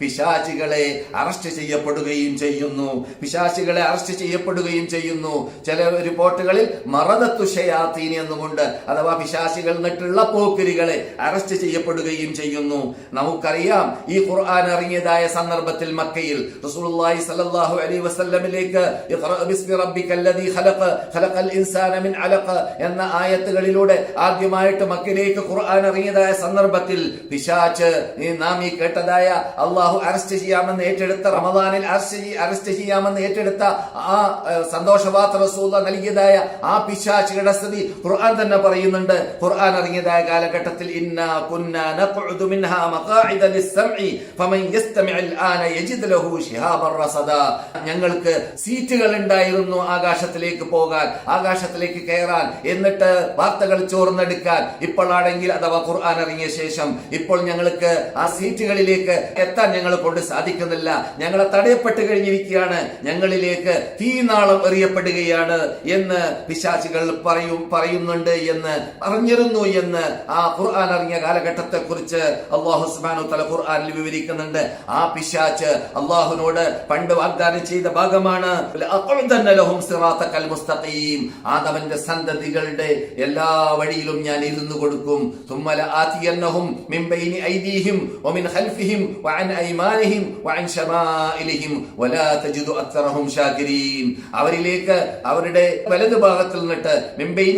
പിശാചികളെ അറസ്റ്റ് ചെയ്യപ്പെടുകയും ചെയ്യുന്നു. പിശാചികളെ അറസ്റ്റ് ചെയ്യപ്പെടുകയും ചെയ്യുന്നു. ചില റിപ്പോർട്ടുകളിൽ മറദത്തു ഷയാത്തീൻ എന്നുമുണ്ട്. അഥവാ പിശാചികൾ നിന്നിട്ടുള്ള പോക്കിരികളെ അറസ്റ്റ് ചെയ്യപ്പെടുകയും ചെയ്യുന്നു. നമുക്കറിയാം ഈ ഖുർആൻ ഇറങ്ങിയതായ സന്ദർഭത്തിൽ മക്കയിൽ റസൂലുള്ളാഹി സ്വല്ലല്ലാഹു അലൈഹി വസല്ലമിലേക്ക് ഇഖ്റ ബിസ്മി റബ്ബിക്കൽ ലദീ ഖലഖ ഖലഖൽ ഇൻസാന മിൻ അലഖ എന്ന ആയത്തുകളിലൂടെ ആദ്യമായിട്ട് മക്കയിലേക്ക് ഖുർആൻ ഇറങ്ങിയതായ സന്ദർഭത്തിൽ പിശാച്ച് നാം ഈ കേട്ടതായ അള്ളാഹു അറസ്റ്റ് ചെയ്യാമെന്ന് ഏറ്റെടുത്ത റമദാനിൽ അറസ്റ്റ് അറസ്റ്റ് ചെയ്യാമെന്ന് ഏറ്റെടുത്ത ആ സന്തോഷവാത്ത റസൂല നൽകിയതായ ആ പിശാച്ചുകളുടെ സ്ഥിതി ഖുർആൻ തന്നെ പറയുന്നുണ്ട്. ഖുർആൻ ഇറങ്ങിയതായ കാലഘട്ടത്തിൽ കുന്ന ഫമൻ ലഹു റസദ. ഞങ്ങൾക്ക് സീറ്റുകൾ ഉണ്ടായിരുന്നു ആകാശത്തിലേക്ക് പോകാൻ. ആകാശത്തിലേക്ക് കയറാൻ. എന്നിട്ട് വാർത്തകൾ ചോർന്നെടുക്കാൻ. ഇപ്പോഴാണെങ്കിൽ അഥവാ ഖുർആൻ ഇറങ്ങിയ ശേഷം ഇപ്പോൾ ഞങ്ങൾക്ക് ആ സീറ്റുകളിലേക്ക് എത്താൻ ഞങ്ങൾ കൊണ്ട് സാധിക്കുന്നില്ല. ഞങ്ങളെ തടയപ്പെട്ട് കഴിഞ്ഞിരിക്കുകയാണ്. ഞങ്ങളിലേക്ക് തീനാളം എറിയപ്പെടുകയാണ് എന്ന് പിശാചികൾ പറയും പറയുന്നുണ്ട് എന്ന് അറിഞ്ഞിരുന്നു എന്ന് ആ ഖുർആൻ ഇറങ്ങിയ കാലഘട്ടത്തെ കുറിച്ച് അള്ളാഹു സുബാനു തല ഖുർആനിൽ വിവരിക്കുന്നുണ്ട്. ആ പിശാച്ച് അള്ളാഹുനോട് പണ്ട് വാഗ്ദാനം ചെയ്ത ഭാഗമാണ്. ആദവന്റെ സന്തതികളുടെ എല്ലാ വഴിയിലും ഞാൻ ഇരുന്നു കൊടുക്കും. തുമ്മല ആതിയന്നഹും അവരിലേക്ക് അവരുടെ വലതു ഭാഗത്തിൽ നിന്നിട്ട്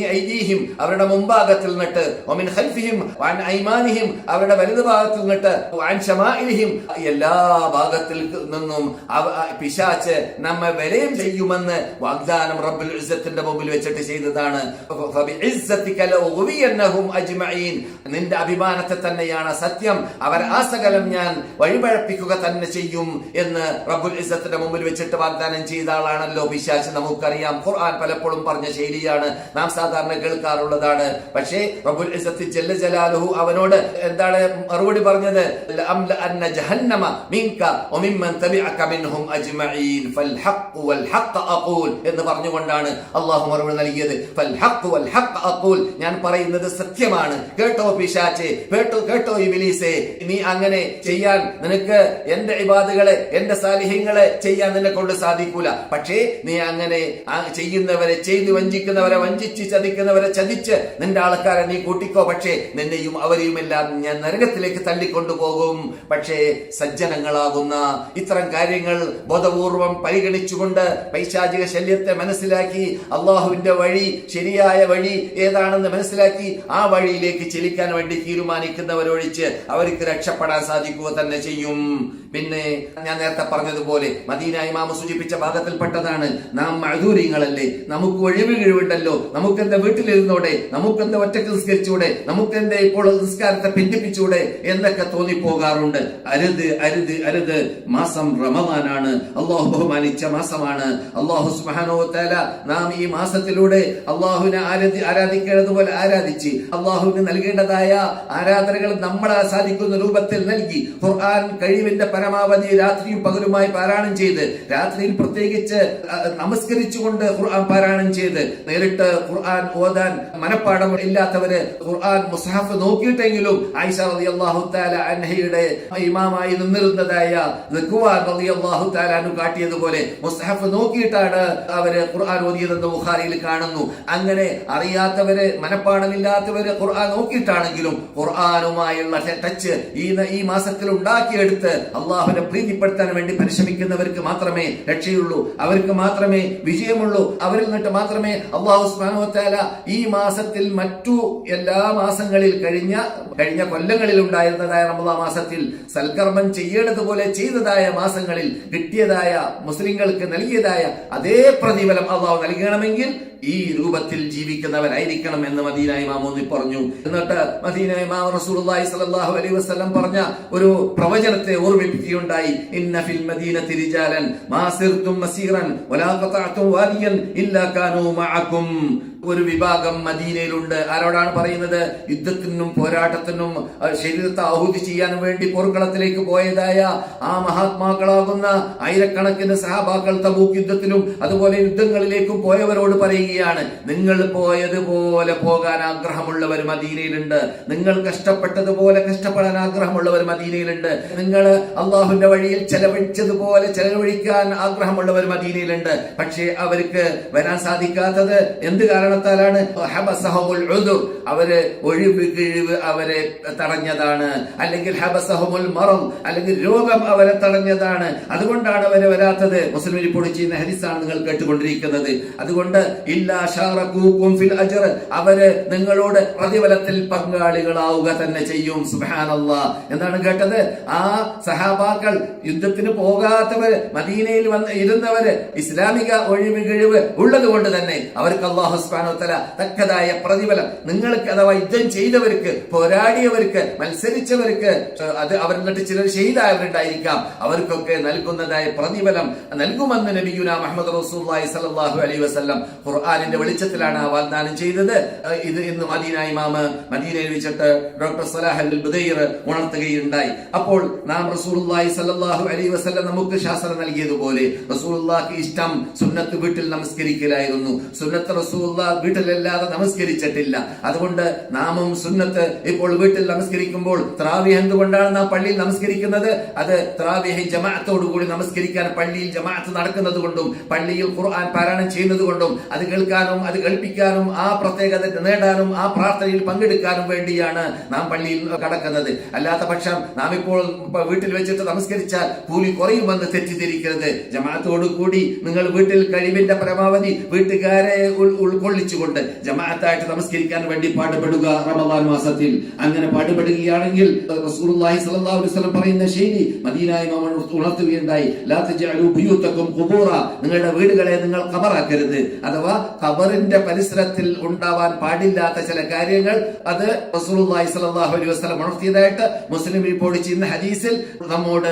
ഐദീഹിം അവരുടെ മുൻഭാഗത്തിൽ നിന്നിട്ട് വമിൻ ഖൽഫിഹിം ഐമാനിഹിം അവരുടെ വലതു ഭാഗത്തിൽ നിന്നിട്ട് എല്ലാ ഭാഗത്തിൽ നിന്നും പിശാച്ച് നമ്മെ വരെയും ചെയ്യുമെന്ന് വാഗ്ദാനം റബ്ബുൽ മുമ്പിൽ വെച്ചിട്ട് ചെയ്തതാണ്. നിന്റെ അഭിമാനത്തെ തന്നെയാണ് സത്യം. അവർ ആ സകലം ഞാൻ വഴിപഴപ്പിക്കുക തന്നെ ചെയ്യും എന്ന് റബ്ബുൽ ഇസത്തിന്റെ മുമ്പിൽ വെച്ചിട്ട് വാഗ്ദാനം ചെയ്ത ആളാണല്ലോ പിശാച്ച് നമുക്കറിയാം ഖുർആൻ പലപ്പോഴും പറഞ്ഞ ശൈലിയാണ്. നാം സാധാരണ കേൾക്കാറുള്ളതാണ്. പക്ഷേ റബ്ബുൽ ഇസത്തി ജല്ല ജലാലുഹു അവനോട് എന്താണ് മറുപടി പറഞ്ഞത്? ലഅംലഅന്ന ജഹന്നമ മിൻഹും അജ്മഈൻ. എന്ന് പറഞ്ഞുകൊണ്ടാണ് അല്ലാഹു മറുപടി നൽകിയത്. ഞാൻ പറയുന്നത് സത്യമാണ്. കേട്ടോ പിശാച്ച്. കേട്ടോ കേട്ടോ ഇബിലീസേ. നീ അങ്ങനെ ചെയ്യാൻ നിനക്ക് എന്റെ ഇബാദുകളെ എന്റെ സാലിഹ്യങ്ങളെ ചെയ്യാൻ നിന്നെ കൊണ്ട് സാധിക്കൂല. പക്ഷേ നീ അങ്ങനെ ചെയ്യുന്നവരെ ചെയ്തു വഞ്ചിക്കുന്നവരെ വഞ്ചിച്ച് ചതിക്കുന്നവരെ ചതിച്ച് നിന്റെ ആൾക്കാരെ നീ കൂട്ടിക്കോ. പക്ഷേ നിന്നെയും അവരെയും എല്ലാം ഞാൻ നരകത്തിലേക്ക് തള്ളിക്കൊണ്ടുപോകും പക്ഷേ സജ്ജനങ്ങളാകുന്ന ഇത്തരം കാര്യങ്ങൾ ബോധപൂർവം പരിഗണിച്ചുകൊണ്ട് പൈശാചിക ശല്യത്തെ മനസ്സിലാക്കി അള്ളാഹുവിന്റെ വഴി ശരിയായ വഴി ഏതാണെന്ന് മനസ്സിലാക്കി ആ വഴിയിലേക്ക് ചെലിക്കാൻ വേണ്ടി തീരുമാനിക്കുന്നവരൊഴിച്ച് അവർക്ക് രക്ഷപ്പെടാൻ സാധിക്കുക തന്നെ ചെയ്യും. പിന്നെ ഞാൻ നേരത്തെ പറഞ്ഞതുപോലെ മദീന ഇമാമ സൂചിപ്പിച്ച ഭാഗത്തിൽപ്പെട്ടതാണ്. നാം മഴദൂര്യങ്ങളല്ലേ? നമുക്ക് ഒഴിവ് കഴിവുണ്ടല്ലോ? നമുക്കെന്താ വീട്ടിലിരുന്നോടെ? നമുക്കെന്താ ഒറ്റയ്ക്ക് നിസ്കരിച്ചൂടെ? നമുക്കെന്താ ഇപ്പോൾ നിസ്കാരത്തെ ഭിന്നിപ്പിച്ചൂടെ എന്നൊക്കെ തോന്നിപ്പോകാറുണ്ട്. അരുത് അരുത് അരുത്. മാസം റമദാനാണ്. അള്ളാഹു ബഹുമാനിച്ച മാസമാണ്. അള്ളാഹു സുബ്ഹാനഹു തആല നാം ഈ മാസത്തിലൂടെ അള്ളാഹുവിനെ ആരാധി ആരാധിക്കേണ്ടത് പോലെ ആരാധിച്ച് അള്ളാഹുവിന് നൽകേണ്ടതായ ആരാധനകൾ നമ്മൾ ആസാദിക്കുന്ന രൂപത്തിൽ നൽകി ഖുർആൻ കഴിവിന്റെ പരമാവധി രാത്രിയും പകലുമായി പാരായണം ചെയ്ത് രാത്രിയിൽ പ്രത്യേകിച്ച് നമസ്കരിച്ചുകൊണ്ട് ഖുർആൻ പാരായണം ചെയ്ത് നേരിട്ട് ഖുർആൻ ഓതാൻ മനഃപ്പാടം ഇല്ലാത്തവര് ഖുർആൻ മുസ്ഹഫ് നോക്കിയിട്ടെങ്കിലും ആയിഷ റളിയല്ലാഹു തആല അൻഹയുടെ ഇമാമായി നിന്നിരുന്നതായ റളിയല്ലാഹു തആല അൻഹു കാട്ടിയതുപോലെ മുസ്ഹഫ് നോക്കിയിട്ടാണ് അവർ ഖുർആൻ ഓതിയതെന്ന് ബുഖാരിയിൽ കാണുന്നു. അങ്ങനെ അറിയാത്തവര് മനപ്പാടമില്ലാത്തവര് ഖുർആൻ നോക്കിയിട്ടാണെങ്കിലും ഖുർആാനുമായുള്ള ടച്ച് ഈ ഈ മാസത്തിൽ ഉണ്ടാക്കിയെടുത്ത് അള്ളാഹുവിനെ പ്രീതിപ്പെടുത്താൻ വേണ്ടി പരിശ്രമിക്കുന്നവർക്ക് മാത്രമേ രക്ഷയുള്ളൂ. അവർക്ക് മാത്രമേ വിജയമുള്ളൂ. അവരിൽ നിന്നിട്ട് മാത്രമേ അള്ളാഹു സ്മാനോത്താല ഈ മാസത്തിൽ മറ്റു എല്ലാ മാസങ്ങളിൽ കഴിഞ്ഞ കഴിഞ്ഞ കൊല്ലങ്ങളിൽ ഉണ്ടായിരുന്നതായ റമദാ മാസത്തിൽ സൽക്കർമ്മം ചെയ്യേണ്ടതുപോലെ ചെയ്തതായ മാസങ്ങളിൽ കിട്ടിയതായ മുസ്ലിങ്ങൾക്ക് നൽകിയതായ അതേ പ്രതിഫലം അള്ളാഹു നൽകണമെങ്കിൽ ഈ രൂപത്തിൽ ജീവിക്കുന്നവരായിരിക്കണം എന്ന് മദീന ഇമാം പറഞ്ഞു. എന്നിട്ട് മദീന ഇമാം റസൂലുള്ളാഹി സ്വല്ലല്ലാഹു അലൈഹി വസല്ലം പറഞ്ഞ ഒരു പ്രവചനത്തെ ഓർമ്മിപ്പിക്കുകയുണ്ടായി. ഇന്ന ഫിൽ മദീനത്തി റിജാലൻ മാ സിർതും മസീറൻ വലാ ഖതഅതും വാലിയൻ ഇല്ലാ ഒരു വിഭാഗം മദീനയിലുണ്ട്. ആരോടാണ് പറയുന്നത്? യുദ്ധത്തിനും പോരാട്ടത്തിനും ശരീരത്തെ ആഹുതി ചെയ്യാൻ വേണ്ടി പോർക്കളത്തിലേക്ക് പോയതായ ആ മഹാത്മാക്കളാകുന്ന ആയിരക്കണക്കിന് സഹാബാക്കൾ തബൂക്ക് യുദ്ധത്തിലും അതുപോലെ യുദ്ധങ്ങളിലേക്കും പോയവരോട് പറയുകയാണ്. നിങ്ങൾ പോയതുപോലെ പോകാൻ ആഗ്രഹമുള്ളവർ മദീനയിലുണ്ട്. നിങ്ങൾ കഷ്ടപ്പെട്ടതുപോലെ കഷ്ടപ്പെടാൻ ആഗ്രഹമുള്ളവർ മദീനയിലുണ്ട്. നിങ്ങൾ അള്ളാഹുവിന്റെ വഴിയിൽ ചെലവഴിച്ചതുപോലെ ചെലവഴിക്കാൻ ആഗ്രഹമുള്ളവർ മദീനയിലുണ്ട്. പക്ഷേ അവർക്ക് വരാൻ സാധിക്കാത്തത് എന്ത് കാരണത്താലാണ്. അവർ ഒഴിവ് കിഴിവ് അവരെ തടഞ്ഞതാണ്. അല്ലെങ്കിൽ ഹബസഹമുൽ മറം അല്ലെങ്കിൽ രോഗം അവരെ തടഞ്ഞതാണ്. അതുകൊണ്ടാണ് അവരെ വരാത്തത്. മുസ്ലിം റിപ്പോർട്ട് ചെയ്യുന്ന ഹരിസാണ് നിങ്ങൾ കേട്ടുകൊണ്ടിരിക്കുന്നത്. അതുകൊണ്ട് ഫിൽ അവർ നിങ്ങളോട് പ്രതിഫലത്തിൽ പങ്കാളികളാവുക തന്നെ ചെയ്യും. സുബ്ഹാനല്ലാ. എന്താണ് കേട്ടത്? ആ സഹാബാക്കൾ യുദ്ധത്തിന് പോകാത്തവര് മദീനയിൽ വന്ന് ഇരുന്നവര് ഇസ്ലാമിക ഒഴിവ് കിഴിവ് ഉള്ളത് കൊണ്ട് തന്നെ അവർക്ക് അള്ളാഹു സുബ്ഹാനഹു വതആല തക്കതായ പ്രതിഫലം. നിങ്ങൾക്ക് അഥവാ യുദ്ധം ചെയ്തവർക്ക് പോരാടിയവർക്ക് മത്സരിച്ചവർക്ക് അത് അവർ എന്നിട്ട് ചിലർ ഷെയ്ദായവരുണ്ടായിരിക്കാം അവർക്കൊക്കെ നൽകുന്നതായ പ്രതിഫലം നൽകുമെന്ന് നബിയുന മുഹമ്മദ് റസൂലുള്ളാഹി സ്വല്ലല്ലാഹു അലൈഹി വസല്ലം ഖുർആനിന്റെ വെളിച്ചത്തിലാണ് ആ വാഗ്ദാനം ചെയ്തത്. ഇത് ഇന്ന് മദീന ഇമാമ് മദീനയിൽ വെച്ചിട്ട് ഡോക്ടർ സലാഹ് ബുദൈർ ഉണർത്തുകയുണ്ടായി. അപ്പോൾ നാം റസൂലുള്ളാഹി സ്വല്ലല്ലാഹു അലൈഹി വസല്ലം നമുക്ക് ശാസ്ത്രം നൽകിയതുപോലെ റസൂലുള്ളാഹിക്ക് ഇഷ്ടം സുന്നത്ത് വീട്ടിൽ നമസ്കരിക്കലായിരുന്നു. സുന്നത്ത് റസൂലുള്ള വീട്ടിലല്ലാതെ നമസ്കരിച്ചിട്ടില്ല. അതുകൊണ്ട് നാമും സുന്നത്ത് ഇപ്പോൾ വീട്ടിൽ നമസ്കരിക്കുമ്പോൾ ത്രാവിഹ് എന്തുകൊണ്ടാണ് നാം പള്ളിയിൽ നമസ്കരിക്കുന്നത്? അത് ത്രാവിഹ് ജമാഅത്തോടു കൂടി നമസ്കരിക്കാൻ പള്ളിയിൽ ജമാഅത്ത് നടക്കുന്നത് കൊണ്ടും പള്ളിയിൽ ഖുർആൻ പാരായണം ചെയ്യുന്നത് കൊണ്ടും അത് കേൾക്കാനും അത് കേൾപ്പിക്കാനും ആ പ്രത്യേകത നേടാനും ആ പ്രാർത്ഥനയിൽ പങ്കെടുക്കാനും വേണ്ടിയാണ് നാം പള്ളിയിൽ കടക്കുന്നത്. അല്ലാത്ത പക്ഷം നാം ഇപ്പോൾ വീട്ടിൽ വെച്ചിട്ട് നമസ്കരിച്ചാൽ കൂലി കുറയുമെന്ന് തെറ്റിദ്ധരിക്കരുത്. ജമാഅത്തോടു കൂടി നിങ്ങൾ വീട്ടിൽ കഴിവിന്റെ പരമാവധി വീട്ടുകാരെ ഉൾക്കൊള്ളിച്ചുകൊണ്ട് ജമാഅത്തായിട്ട് നമസ്കരിക്കാൻ വേണ്ടി പാടുപെടുക റമദാൻ മാസത്തിൽ. അങ്ങനെ പാടുപെടുകയാണെങ്കിൽ റസൂലുള്ളാഹി സ്വല്ലല്ലാഹു അലൈഹി വസല്ലം പറയുന്ന ശൈലി മദീന ഇമാം ഉണർത്തുകയുണ്ടായി. ലാ തജഅലു ബിയൂതകും ഖുബൂറ. നിങ്ങളുടെ വീടുകളെ നിങ്ങൾ ഖബറാക്കരുത്. അഥവാ ഖബറിന്റെ പരിസരത്തിൽ ഉണ്ടാവാൻ പാടില്ലാത്ത ചില കാര്യങ്ങൾ അത് റസൂലുള്ളാഹി സ്വല്ലല്ലാഹു അലൈഹി വസല്ലം ഉണർത്തിയതായിട്ട് മുസ്ലിം റിപ്പോർട്ട് ചെയ്യുന്ന ഹദീസിൽ നമ്മോട്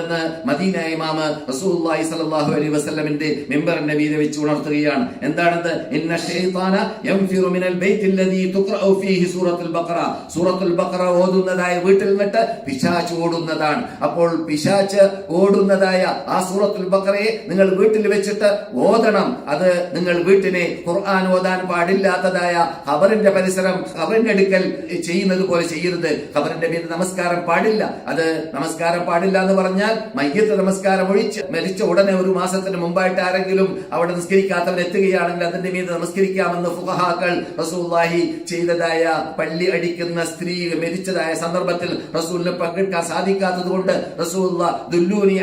മദീന ഇമാമ് റസൂലുള്ളാഹി സ്വല്ലല്ലാഹു അലൈഹി വസല്ലമിന്റെ മെമ്പറിന്റെ വീത വെച്ച് ഉണർത്തുകയാണ്. എന്താണത്? ഇന്ന ഷൈത്താന യൻഫിറു മിനൽ ബൈത്തിൽ ലദീ തുഖ്റഉ ഫീഹി സൂറത്തുൽ ബഖറ. സൂറത്തുൽ ബഖറ ഓതുന്നതായ വീട്ടിൽ നിന്നിട്ട് പിശാച് ഓടുന്നതാണ്. അപ്പോൾ പിശാച് ഓടുന്നതായ ആ സൂറത്തുൽ ബഖറയെ നിങ്ങൾ വീട്ടിൽ വെച്ചിട്ട് ഓതണം. അത് നിങ്ങൾ വീട്ടിനെ ഖുർആൻ ഓതാൻ പാടില്ലാത്തതായ ഖബറിന്റെ പരിസരം ഖബറിന്റെ അടുക്കൽ ചെയ്യുന്നത് പോലെ ചെയ്യരുത്. ഖബറിന്റെ മീത് നമസ്കാരം പാടില്ല. അത് നമസ്കാരം പാടില്ല എന്ന് പറഞ്ഞാൽ മയ്യത്ത് നമസ്കാരം ഒഴിച്ച് മരിച്ച ഉടനെ ഒരു മാസത്തിന് മുമ്പായിട്ട് ആരെങ്കിലും അവിടെ നിസ്കരിക്കാത്തവൻ എത്തുകയാണെങ്കിൽ അതിന്റെ മീത് നമസ്കരിക്കാമെന്ന് ഫുഹാക്കൾ റസൂല്ലാഹി ചെയ്തതായ പള്ളി അടിക്കുന്ന സ്ത്രീ മരിച്ചതായ സന്ദർഭത്തിൽ റസൂലിന് പങ്കെടുക്കാൻ സാധിക്കാത്തത് കൊണ്ട് റസൂല്ല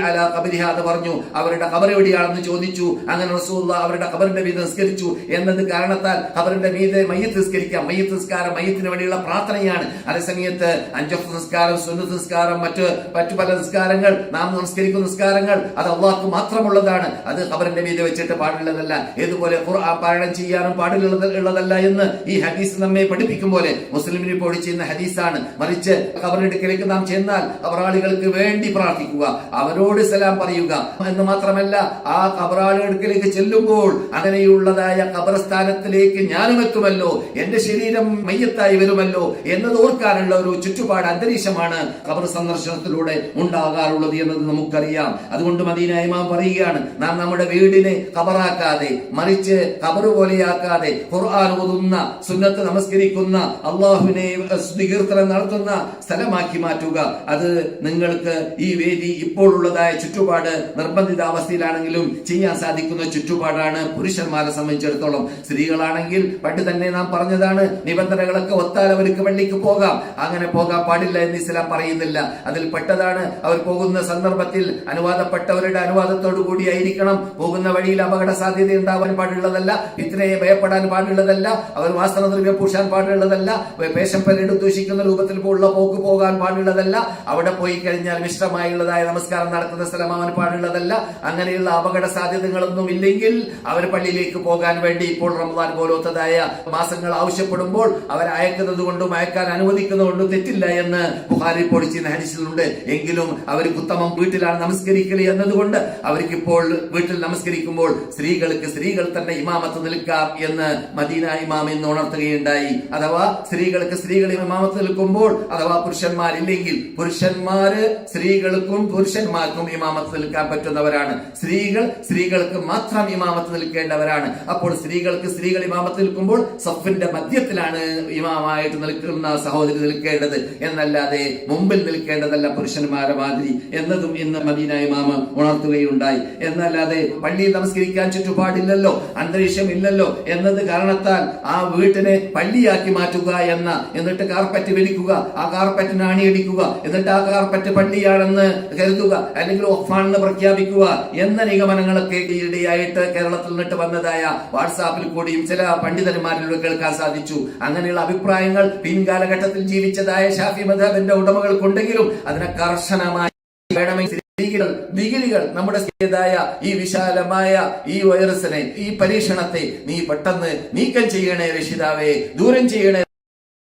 അല കബരിഹ എന്ന് പറഞ്ഞു. അവരുടെ കബർ എവിടെയാണെന്ന് ചോദിച്ചു. അങ്ങനെ റസൂല്ല അവരുടെ കബറിന്റെ മീത് നിസ്കരിച്ചു. എന്നത് കാരണത്താൽ അവരുടെ മീതെ മയ്യത്ത് നിസ്കരിക്കാം. മയ്യത്ത് നിസ്കാരം മയ്യത്തിന് വേണ്ടിയുള്ള പ്രാർത്ഥനയാണ്. അതേസമയത്ത് അഞ്ചഫ് നിസ്കാരം സുന്നത്ത് നിസ്കാരം മറ്റ് മറ്റു പല നിസ്കാരങ്ങൾ നാം നമസ്കരിക്കുന്ന നിസ്കാരങ്ങൾ അത് അള്ളാഹ്ക്ക് മാത്രമുള്ളതാണ്. അത് അവരുടെ മീതെ വെച്ചിട്ട് പാടുള്ളതല്ല ഏതുപോലെ പാരായണം ചെയ്യാനും പാടുള്ളതല്ല എന്ന് ഈ ഹദീസ് നമ്മെ പഠിപ്പിക്കും പോലെ മുസ്ലിമിന് ഇപ്പോൾ ചെയ്യുന്ന ഹദീസാണ്. മറിച്ച് ഖബറിടുക്കലേക്ക് നാം ചെന്നാൽ കബറാളികൾക്ക് വേണ്ടി പ്രാർത്ഥിക്കുക. അവരോട് സലാം പറയുക. എന്ന് മാത്രമല്ല ആ ഖബറാളികൾക്കിലേക്ക് ചെല്ലുമ്പോൾ അങ്ങനെയുള്ളതായ ഖബർസ്ഥാനത്തിലേക്ക് ഞാനും എത്തുമല്ലോ. എന്റെ ശരീരം മയ്യത്തായി വരുമല്ലോ എന്നത് ഓർക്കാനുള്ള ഒരു ചുറ്റുപാട് അന്തരീക്ഷമാണ് കബർ സന്ദർശനത്തിലൂടെ ഉണ്ടാകാറുള്ളത് എന്നത് നമുക്കറിയാം. അതുകൊണ്ട് മദീന ഇമാം പറയുകയാണ് നാം നമ്മുടെ വീടിനെ കബറാക്കാതെ മറിച്ച് കബർ പോലെയാക്കാതെ ഖുർആൻ ഓതുന്ന സുന്നത്ത് നമസ്കരിക്കുന്ന അള്ളാഹുവിനെ സ്തുതികീർത്തനം നടത്തുന്ന സ്ഥലമാക്കി മാറ്റുക. അത് നിങ്ങൾക്ക് ഈ വേദി ഇപ്പോഴുള്ളതായ ചുറ്റുപാട് നിർബന്ധിതാവസ്ഥയിലാണെങ്കിലും ചെയ്യാൻ സാധിക്കുന്ന ചുറ്റുപാടാണ് പുരുഷന്മാരെ സംബന്ധിച്ചിടത്തോളം. സ്ത്രീകളാണെങ്കിൽ പണ്ട് തന്നെ നാം പറഞ്ഞതാണ് നിബന്ധനകളൊക്കെ ഒത്താൽ അവർക്ക് പള്ളിക്ക് പോകാം. അങ്ങനെ പോകാൻ പാടില്ല എന്ന് ഇസ്ലാം പറയുന്നില്ല. അതിൽ പെട്ടതാണ് അവർ പോകുന്ന സന്ദർഭത്തിൽ അനുവാദപ്പെട്ടവരുടെ അനുവാദത്തോടു കൂടിയായിരിക്കണം പോകുന്ന വഴിയിൽ അപകട സാധ്യത ഉണ്ടാവാൻ പാടുള്ളതല്ല ഇത്രയെ ഭയപ്പെടാൻ പാടുള്ളതല്ല അവർ വാസ്തവദ്രവ്യം പൂശാൻ പാടുള്ളതല്ല പേശമ്പലെടുത്ത് ദൂഷിക്കുന്ന രൂപത്തിൽ ഉള്ള പോക്ക് പോകാൻ പാടുള്ളതല്ല അവിടെ പോയി കഴിഞ്ഞാൽ മിശ്രമായുള്ളതായ നമസ്കാരം നടക്കുന്ന സ്ഥലമാവാൻ പാടുള്ളതല്ല. അങ്ങനെയുള്ള അപകട സാധ്യതകളൊന്നും ഇല്ലെങ്കിൽ അവർ പള്ളിയിലേക്ക് പോകാൻ വേണ്ടി ഇപ്പോൾ റമദാൻ പോലോത്തതായ മാസങ്ങൾ ആവശ്യപ്പെടുമ്പോൾ അവർ അയക്കുന്നത് കൊണ്ടും അയക്കാൻ അനുവദിക്കുന്നത് കൊണ്ടും തെറ്റില്ല എന്ന് ബുഹാരി പൊളിച്ചിന് ഹരിച്ചിട്ടുണ്ട് എങ്കിലും അവർക്ക് ഉത്തമം വീട്ടിലാണ് നമസ്കരിക്കൽ എന്നതുകൊണ്ട് അവർക്ക് ഇപ്പോൾ വീട്ടിൽ നമസ്കരിക്കുമ്പോൾ സ്ത്രീകൾക്ക് സ്ത്രീകൾ തന്നെ ഇമാമത്ത് നിൽക്കാം എന്ന് മദീന ഇമാം എന്ന് ഉണർത്തുകയുണ്ടായി. അഥവാ സ്ത്രീകൾക്ക് സ്ത്രീകൾ ഇമാമത്ത് നിൽക്കുമ്പോൾ അഥവാ പുരുഷന്മാരില്ലെങ്കിൽ പുരുഷന്മാര് സ്ത്രീകൾക്കും പുരുഷന്മാർക്കും ഇമാമത്ത് നിൽക്കാൻ പറ്റുന്നവരാണ്. സ്ത്രീകൾ സ്ത്രീകൾക്ക് മാത്രം ഇമാമത്ത് നിൽക്കേണ്ടവരാണ്. അപ്പോൾ സ്ത്രീകൾക്ക് സ്ത്രീകൾ ഇമാമത്ത് നിൽക്കുമ്പോൾ സഫിന്റെ മധ്യത്തിലാണ് ഇമാമായിട്ട് നിൽക്കുന്ന സഹോദരി നിൽക്കേണ്ടത്. എന്നല്ലാതെ മുമ്പിൽ നിൽക്കേണ്ടതല്ല പുരുഷന്മാരെ മാതിരി. എന്നതും ഇന്ന് മദീന ഇമാമ ഉണർത്തുകയുണ്ടായി. എന്നല്ലാതെ പള്ളിയിൽ നമസ്കരിക്കാൻ ചുറ്റുപാടില്ലല്ലോ അന്തരീക്ഷം ഇല്ലല്ലോ എന്നത് കാരണത്താൽ ആ വീട്ടിനെ പള്ളിയാക്കി മാറ്റുക എന്ന എന്നിട്ട് കാർപ്പറ്റ് വലിക്കുക ആ കാർപ്പറ്റിന് അണിയടിക്കുക എന്നിട്ട് ആ കാർപ്പറ്റ് പള്ളിയാണെന്ന് കരുതുക അല്ലെങ്കിൽ ഒഫാണെന്ന് പ്രഖ്യാപിക്കുക എന്ന നിഗമനങ്ങളൊക്കെ ഈയിടെയായിട്ട് കേരളത്തിൽ നിന്നിട്ട് വന്നതായ വാട്സാപ്പിൽ കൂടിയും ചില പണ്ഡിതന്മാരിലൂടെ കേൾക്കാൻ സാധിച്ചു അങ്ങനെയുള്ള അഭിപ്രായങ്ങൾ പിൻകാലഘട്ടത്തിൽ ജീവിച്ചതായ ഷാഫി മദാബിന്റെ ഉടമകൾക്കുണ്ടെങ്കിലും അതിനെ കർശനമായി വേണമെങ്കിൽ ഡിഗ്രികൾ ഡിഗ്രികൾ നമ്മുടെ ചെയ്തതായ ഈ വിശാലമായ ഈ വൈറസിനെ ഈ പരീക്ഷണത്തെ നീ പെട്ടെന്ന് നീക്കം ചെയ്യണേ രക്ഷിതാവേ ദൂരം ചെയ്യണേ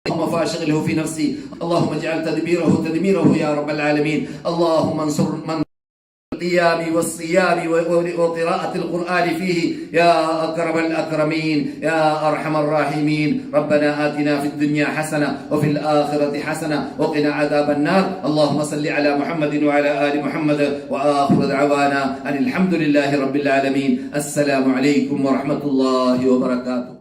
اللهم فاشغله في نفسي اللهم اجعل تدبيره تدميره يا رب العالمين اللهم انصر من القيام والصيام وقراءة القرآن فيه. يا أكرم الأكرمين يا أرحم الراحمين. ربنا آتنا في الدنيا حسنة وفي الآخرة حسنة وقنا عذاب النار. اللهم صل على محمد وعلى آل محمد وآخر دعوانا أن الحمد لله رب العالمين. السلام عليكم ورحمة الله وبركاته.